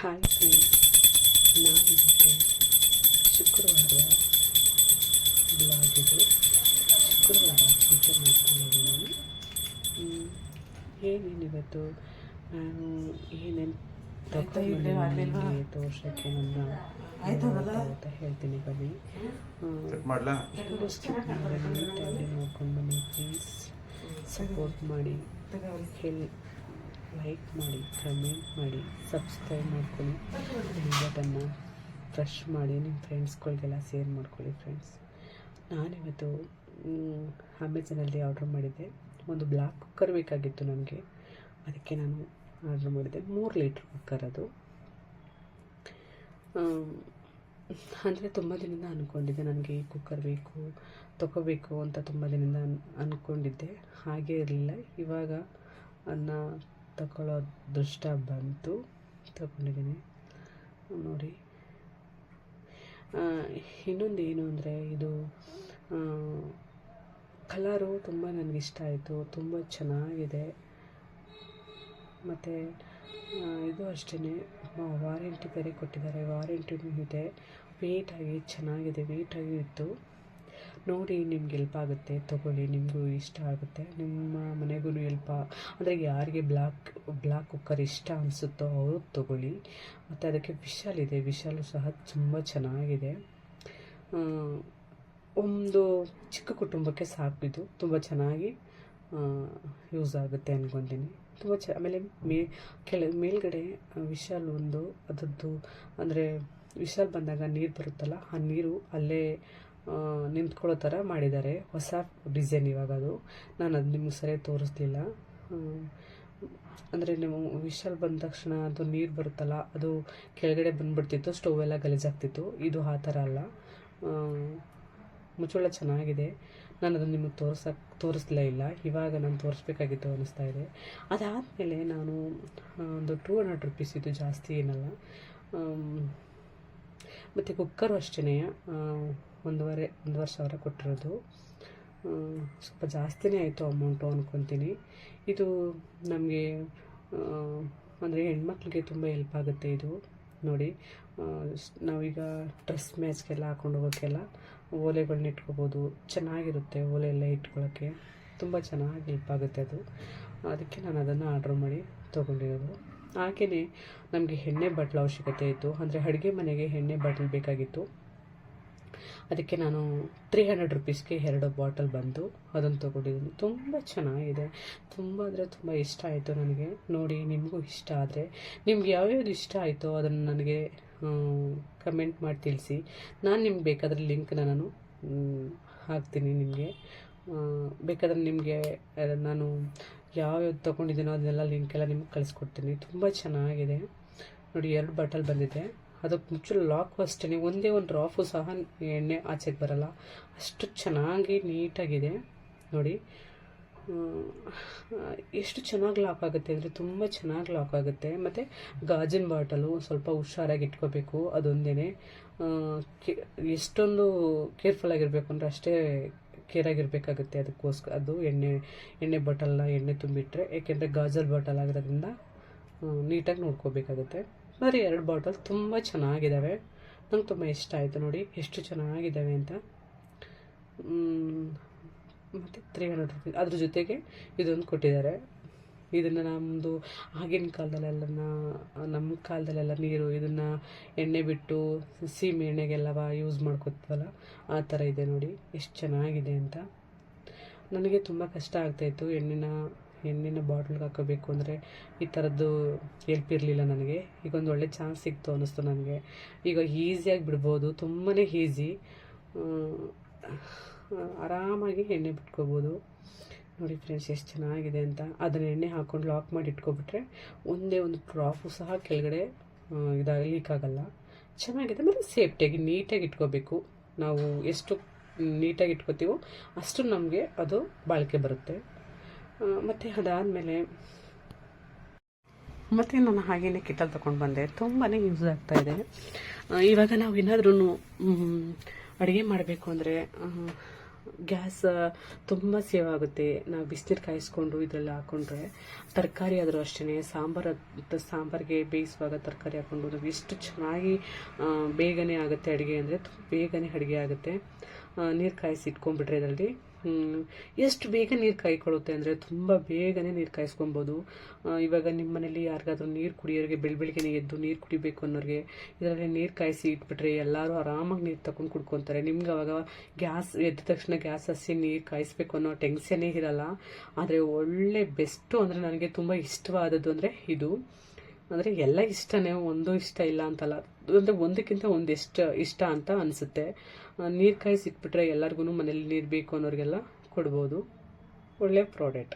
Hi friends ನಾನಿವತ್ತು ಶುಕ್ರವಾರ blog ಇದು ಶುಕ್ರವಾರ ಪೂಜೆ ಮಾಡ್ಕೊಂಡಿದ್ದೀನಿ. ಏನೇನಿವತ್ತು ನಾನು ಏನೇನು ತಗೊಂಡು ತೋರ್ಸೋಕ್ಕೆ ನನ್ನ ಅಂತ ಹೇಳ್ತೀನಿ ಬನ್ನಿ. ಮಾಡ್ಲಾ? ಸ್ಕಿಪ್ ಮಾಡಿದ್ರೆ ನೀಟಾಗಿ ನೋಡ್ಕೊಂಡು ಬನ್ನಿ ಪ್ಲೀಸ್ ಸಪೋರ್ಟ್ ಮಾಡಿ. ಹೆಲ್ ಲೈಕ್ ಮಾಡಿ ಕಮೆಂಟ್ ಮಾಡಿ ಸಬ್ಸ್ಕ್ರೈಬ್ ಮಾಡ್ಕೊಳ್ಳಿ. ಬಟನ್ನ ಫ್ರೆಶ್ ಮಾಡಿ ನಿಮ್ಮ ಫ್ರೆಂಡ್ಸ್ಗಳಿಗೆಲ್ಲ ಶೇರ್ ಮಾಡ್ಕೊಳ್ಳಿ ಫ್ರೆಂಡ್ಸ್ ನಾನಿವತ್ತು ಅಮೆಝಾನಲ್ಲಿ ಆರ್ಡ್ರ್ ಮಾಡಿದ್ದೆ. ಒಂದು ಬ್ಲ್ಯಾಕ್ ಕುಕ್ಕರ್ ಬೇಕಾಗಿತ್ತು ನನಗೆ ಅದಕ್ಕೆ ನಾನು ಆರ್ಡ್ರ್ ಮಾಡಿದ್ದೆ. ಮೂರು ಲೀಟ್ರ್ ಕುಕ್ಕರ್ ಅದು. ಅಂದರೆ ತುಂಬ ದಿನದಿಂದ ಅಂದ್ಕೊಂಡಿದ್ದೆ ನನಗೆ ಈ ಕುಕ್ಕರ್ ಬೇಕು, ತಗೋಬೇಕು ಅಂತ ತುಂಬ ದಿನದಿಂದ ಅನ್ ಅಂದ್ಕೊಂಡಿದ್ದೆ ಹಾಗೇ ಇರಲಿಲ್ಲ. ಇವಾಗ ಅನ್ನ ತಗೊಳ್ಳೋ ಅದೃಷ್ಟ ಬಂತು. ತಗೊಂಡಿದ್ದೀನಿ ನೋಡಿ. ಇನ್ನೊಂದು ಏನು ಅಂದರೆ ಇದು ಕಲರು ತುಂಬ ನನಗಿಷ್ಟ ಆಯಿತು. ತುಂಬ ಚೆನ್ನಾಗಿದೆ. ಮತ್ತು ಇದು ಅಷ್ಟೇ ವಾರಂಟಿ ಬೇರೆ ಕೊಟ್ಟಿದ್ದಾರೆ. ವಾರಂಟಿನೂ ಇದೆ. ವೇಟಾಗಿ ಚೆನ್ನಾಗಿದೆ. ವೇಟಾಗಿ ಇತ್ತು. ನೋಡಿ ನಿಮ್ಗೆ ಹೆಲ್ಪ್ ಆಗುತ್ತೆ, ತೊಗೊಳ್ಳಿ, ನಿಮಗೂ ಇಷ್ಟ ಆಗುತ್ತೆ. ನಿಮ್ಮ ಮನೆಗೂ ಹೆಲ್ಪ್ ಅಂದರೆ ಯಾರಿಗೆ ಬ್ಲಾಕ್ ಬ್ಲಾಕ್ ಕುಕ್ಕರ್ ಇಷ್ಟ ಅನಿಸುತ್ತೋ ಅವರು ತೊಗೊಳ್ಳಿ. ಮತ್ತು ಅದಕ್ಕೆ ವಿಶಾಲ್ ಇದೆ, ವಿಶಾಲು ಸಹ ತುಂಬ ಚೆನ್ನಾಗಿದೆ. ಒಂದು ಚಿಕ್ಕ ಕುಟುಂಬಕ್ಕೆ ಸಾಕು ಇದು. ತುಂಬ ಚೆನ್ನಾಗಿ ಯೂಸ್ ಆಗುತ್ತೆ ಅಂದ್ಕೊತೀನಿ ತುಂಬ ಚ ಆಮೇಲೆ ಮೇ ಕೆಳ, ಮೇಲ್ಗಡೆ ವಿಶಾಲ್ ಒಂದು, ಅದರದ್ದು, ಅಂದರೆ ವಿಶಾಲ್ ಬಂದಾಗ ನೀರು ಬರುತ್ತಲ್ಲ, ಆ ನೀರು ಅಲ್ಲೇ ನಿಂತ್ಕೊಳ್ಳೋ ಥರ ಮಾಡಿದ್ದಾರೆ. ಹೊಸ ಡಿಸೈನ್ ಇವಾಗ ಅದು ನಾನು ಅದು ನಿಮ್ಗೆ ಸರಿಯಾಗಿ ತೋರಿಸ್ಲಿಲ್ಲ. ಅಂದರೆ ನೀವು ವಿಶಾಲ್ ಬಂದ ತಕ್ಷಣ ಅದು ನೀರು ಬರುತ್ತಲ್ಲ, ಅದು ಕೆಳಗಡೆ ಬಂದುಬಿಡ್ತಿತ್ತು, ಸ್ಟವ್ ಎಲ್ಲ ಗಲೀಜಾಗ್ತಿತ್ತು. ಇದು ಆ ಥರ ಅಲ್ಲ. ಮುಚ್ಚಳ ಚೆನ್ನಾಗಿದೆ. ನಾನು ಅದನ್ನು ನಿಮಗೆ ತೋರ್ಸಕ್ಕೆ ತೋರಿಸ್ಲೇ ಇಲ್ಲ. ಇವಾಗ ನಾನು ತೋರಿಸ್ಬೇಕಾಗಿತ್ತು ಅನ್ನಿಸ್ತಾ ಇದೆ. ಅದಾದಮೇಲೆ ನಾನು ಒಂದು ಟೂ ಹಂಡ್ರೆಡ್ ರುಪೀಸ್ ಇದು ಜಾಸ್ತಿ ಏನಲ್ಲ. ಮತ್ತು ಕುಕ್ಕರು ಅಷ್ಟೇ ಒಂದೂವರೆ ಒಂದೂವರೆ ಸಾವಿರ ಕೊಟ್ಟಿರೋದು. ಸ್ವಲ್ಪ ಜಾಸ್ತಿನೇ ಆಯಿತು ಅಮೌಂಟು ಅಂದ್ಕೊತೀನಿ ಇದು ನಮಗೆ ಅಂದರೆ ಹೆಣ್ಮಕ್ಳಿಗೆ ತುಂಬ ಹೆಲ್ಪ್ ಆಗುತ್ತೆ ಇದು ನೋಡಿ. ನಾವೀಗ ಡ್ರೆಸ್ ಮ್ಯಾಚ್ಗೆಲ್ಲ ಹಾಕೊಂಡು ಹೋಗೋಕ್ಕೆಲ್ಲ ಓಲೆಗಳನ್ನ ಇಟ್ಕೋಬೋದು. ಚೆನ್ನಾಗಿರುತ್ತೆ ಓಲೆ ಎಲ್ಲ ಇಟ್ಕೊಳ್ಳೋಕ್ಕೆ ತುಂಬ ಚೆನ್ನಾಗಿ ಹೆಲ್ಪ್ ಆಗುತ್ತೆ ಅದು. ಅದಕ್ಕೆ ನಾನು ಅದನ್ನು ಆರ್ಡ್ರ್ ಮಾಡಿ ತೊಗೊಂಡಿರೋದು. ಹಾಗೆಯೇ ನಮಗೆ ಎಣ್ಣೆ ಬಟ್ಲ ಅವಶ್ಯಕತೆ ಇತ್ತು. ಅಂದರೆ ಅಡುಗೆ ಮನೆಗೆ ಎಣ್ಣೆ ಬಾಟ್ಲ್ ಬೇಕಾಗಿತ್ತು. ಅದಕ್ಕೆ ನಾನು ತ್ರೀ ಹಂಡ್ರೆಡ್ ರುಪೀಸ್ಗೆ ಎರಡು ಬಾಟಲ್ ಬಂದು ಅದನ್ನು ತೊಗೊಂಡಿದ್ದೀನಿ. ತುಂಬ ಚೆನ್ನಾಗಿದೆ. ತುಂಬ ಅಂದರೆ ತುಂಬ ಇಷ್ಟ ಆಯಿತು ನನಗೆ. ನೋಡಿ, ನಿಮಗೂ ಇಷ್ಟ ಆದರೆ, ನಿಮ್ಗೆ ಯಾವ್ಯಾವ್ದು ಇಷ್ಟ ಆಯಿತೋ ಅದನ್ನು ನನಗೆ ಕಮೆಂಟ್ ಮಾಡಿ ತಿಳಿಸಿ. ನಾನು ನಿಮ್ಗೆ ಬೇಕಾದ್ರೆ ಲಿಂಕ್ನ ನಾನು ಹಾಕ್ತೀನಿ ನಿಮಗೆ. ಬೇಕಾದ್ರೆ ನಿಮಗೆ ನಾನು ಯಾವ್ಯಾವ್ದು ತೊಗೊಂಡಿದ್ದೀನೋ ಅದನ್ನೆಲ್ಲ ಲಿಂಕೆಲ್ಲ ನಿಮ್ಗೆ ಕಳಿಸ್ಕೊಡ್ತೀನಿ. ತುಂಬ ಚೆನ್ನಾಗಿದೆ. ನೋಡಿ, ಎರಡು ಬಾಟಲ್ ಬಂದಿದೆ. ಅದಕ್ಕೆ ಮುಚ್ಚಲು ಲಾಕು ಅಷ್ಟೇ ಒಂದೇ ಒಂದು ಡ್ರಾಫು ಸಹ ಎಣ್ಣೆ ಆಚೆಗೆ ಬರಲ್ಲ. ಅಷ್ಟು ಚೆನ್ನಾಗಿ ನೀಟಾಗಿದೆ. ನೋಡಿ ಎಷ್ಟು ಚೆನ್ನಾಗಿ ಲಾಕ್ ಆಗುತ್ತೆ ಅಂದರೆ ತುಂಬ ಚೆನ್ನಾಗಿ ಲಾಕ್ ಆಗುತ್ತೆ. ಮತ್ತು ಗಾಜಿನ ಬಾಟಲು ಸ್ವಲ್ಪ ಹುಷಾರಾಗಿ ಇಟ್ಕೋಬೇಕು ಅದೊಂದೇ ಎಷ್ಟೊಂದು ಕೇರ್ಫುಲ್ಲಾಗಿರಬೇಕು ಅಂದರೆ ಅಷ್ಟೇ ಕೇರಾಗಿರಬೇಕಾಗುತ್ತೆ ಅದಕ್ಕೋಸ್ಕರ, ಅದು ಎಣ್ಣೆ ಎಣ್ಣೆ ಬಾಟಲ್ನ ಎಣ್ಣೆ ತುಂಬಿಟ್ರೆ, ಏಕೆಂದರೆ ಗಾಜಲ್ ಬಾಟಲ್ ಆಗಿರೋದ್ರಿಂದ ನೀಟಾಗಿ ನೋಡ್ಕೋಬೇಕಾಗುತ್ತೆ. ಬರೀ ಎರಡು ಬಾಟಲ್ ತುಂಬ ಚೆನ್ನಾಗಿದ್ದಾವೆ ನಂಗೆ ತುಂಬ ಇಷ್ಟ ಆಯಿತು ನೋಡಿ, ಎಷ್ಟು ಚೆನ್ನಾಗಿದ್ದಾವೆ ಅಂತ. ಮತ್ತು ತ್ರೀ ಹಂಡ್ರೆಡ್ ರುಪೀಸ್ ಅದ್ರ ಜೊತೆಗೆ ಇದೊಂದು ಕೊಟ್ಟಿದ್ದಾರೆ. ಇದನ್ನು ನಮ್ಮದು ಆಗಿನ ಕಾಲದಲ್ಲೆಲ್ಲ ನಮ್ಮ ಕಾಲದಲ್ಲೆಲ್ಲ ನೀರು, ಇದನ್ನು ಎಣ್ಣೆ ಬಿಟ್ಟು ಸೀಮೆ ಎಣ್ಣೆಗೆಲ್ಲವ ಯೂಸ್ ಮಾಡ್ಕೊತೀವಲ್ಲ ಆ ಥರ ಇದೆ ನೋಡಿ, ಎಷ್ಟು ಚೆನ್ನಾಗಿದೆ ಅಂತ. ನನಗೆ ತುಂಬ ಕಷ್ಟ ಆಗ್ತಾಯಿತ್ತು ಎಣ್ಣೆನ ಎಣ್ಣೆನ ಬಾಟ್ಲಿಗೆ ಹಾಕೋಬೇಕು ಅಂದರೆ ಈ ಥರದ್ದು ಹೆಲ್ಪ್ ಇರಲಿಲ್ಲ ನನಗೆ. ಈಗ ಒಂದು ಒಳ್ಳೆ ಚಾನ್ಸ್ ಸಿಕ್ತು ಅನ್ನಿಸ್ತು ನನಗೆ. ಈಗ ಈಸಿಯಾಗಿ ಬಿಡ್ಬೋದು ತುಂಬಾ ಈಸಿ ಆರಾಮಾಗಿ ಎಣ್ಣೆ ಬಿಟ್ಕೋಬೋದು. ನೋಡಿ ಫ್ರೆಂಡ್ಸ್ ಎಷ್ಟು ಚೆನ್ನಾಗಿದೆ ಅಂತ. ಅದನ್ನ ಎಣ್ಣೆ ಹಾಕ್ಕೊಂಡು ಲಾಕ್ ಮಾಡಿ ಇಟ್ಕೊಬಿಟ್ರೆ ಒಂದೇ ಒಂದು ಡ್ರಾಫು ಸಹ ಕೆಳಗಡೆ ಇದಾಗ ಲೀಕ್ ಆಗಲ್ಲ. ಚೆನ್ನಾಗಿದೆ. ಮತ್ತು ಸೇಫ್ಟಿಯಾಗಿ ನೀಟಾಗಿ ಇಟ್ಕೋಬೇಕು. ನಾವು ಎಷ್ಟು ನೀಟಾಗಿ ಇಟ್ಕೋತೀವೋ ಅಷ್ಟು ನಮಗೆ ಅದು ಬಾಳಿಕೆ ಬರುತ್ತೆ. ಮತ್ತು ಅದಾದಮೇಲೆ ಮತ್ತು ನಾನು ಹಾಗೇನೆ ಕಿಟಲ್ ತೊಗೊಂಡು ಬಂದೆ. ತುಂಬಾ ಯೂಸ್ ಆಗ್ತಾಯಿದೆ ಇವಾಗ ನಾವು ಏನಾದ್ರೂ ಅಡುಗೆ ಮಾಡಬೇಕು ಅಂದರೆ ಗ್ಯಾಸ್ ತುಂಬ ಸೇವ್ ಆಗುತ್ತೆ. ನಾವು ಬಿಸಿನೀರು ಕಾಯಿಸ್ಕೊಂಡು ಇದರಲ್ಲಿ ಹಾಕೊಂಡ್ರೆ ತರಕಾರಿ ಆದರೂ ಅಷ್ಟೇ ಸಾಂಬಾರು ಸಾಂಬಾರಿಗೆ ಬೇಯಿಸುವಾಗ ತರಕಾರಿ ಹಾಕೊಂಡು ನಾವು ಎಷ್ಟು ಚೆನ್ನಾಗಿ ಬೇಗನೆ ಆಗುತ್ತೆ ಅಡುಗೆ ಅಂದರೆ ಬೇಗನೆ ಅಡುಗೆ ಆಗುತ್ತೆ. ನೀರು ಕಾಯಿಸಿ ಇಟ್ಕೊಂಡ್ಬಿಟ್ರೆ ಇದರಲ್ಲಿ ಎಷ್ಟು ಬೇಗ ನೀರು ಕಾಯ್ಕೊಳ್ಳುತ್ತೆ ಅಂದರೆ ತುಂಬ ಬೇಗನೆ ನೀರು ಕಾಯಿಸ್ಕೊಬೋದು. ಇವಾಗ ನಿಮ್ಮ ಮನೇಲಿ ಯಾರಿಗಾದ್ರೂ ನೀರು ಕುಡಿಯೋರಿಗೆ ಬೆಳ ಬೆಳಿಗ್ಗೆನೆ ಎದ್ದು ನೀರು ಕುಡಿಬೇಕು ಅನ್ನೋರಿಗೆ ಇದರಲ್ಲಿ ನೀರು ಕಾಯಿಸಿ ಇಟ್ಬಿಟ್ರೆ ಎಲ್ಲರೂ ಆರಾಮಾಗಿ ನೀರು ತಗೊಂಡು ಕುಡ್ಕೊತಾರೆ. ನಿಮ್ಗೆ ಅವಾಗ ಗ್ಯಾಸ್ ಎದ್ದ ತಕ್ಷಣ ಗ್ಯಾಸ್ ಹಸಿ ನೀರು ಕಾಯಿಸ್ಬೇಕು ಅನ್ನೋ ಟೆನ್ಷನ್ನೇ ಇರಲ್ಲ. ಆದರೆ ಒಳ್ಳೆ ಬೆಸ್ಟು ಅಂದರೆ ನನಗೆ ತುಂಬ ಇಷ್ಟವಾದದ್ದು ಅಂದರೆ ಇದು. ಅಂದರೆ ಎಲ್ಲ ಇಷ್ಟನೇ, ಒಂದು ಇಷ್ಟ ಇಲ್ಲ ಅಂತಲ್ಲ. ಅಂದರೆ ಒಂದಕ್ಕಿಂತ ಒಂದು ಎಷ್ಟು ಇಷ್ಟ ಅಂತ ಅನಿಸುತ್ತೆ. ನೀರು ಕಾಯಿಸಿಟ್ಬಿಟ್ರೆ ಎಲ್ಲರಿಗೂ ಮನೇಲಿ ನೀರು ಬೇಕು ಅನ್ನೋರಿಗೆಲ್ಲ ಕೊಡ್ಬೋದು. ಒಳ್ಳೆ ಪ್ರಾಡಕ್ಟ್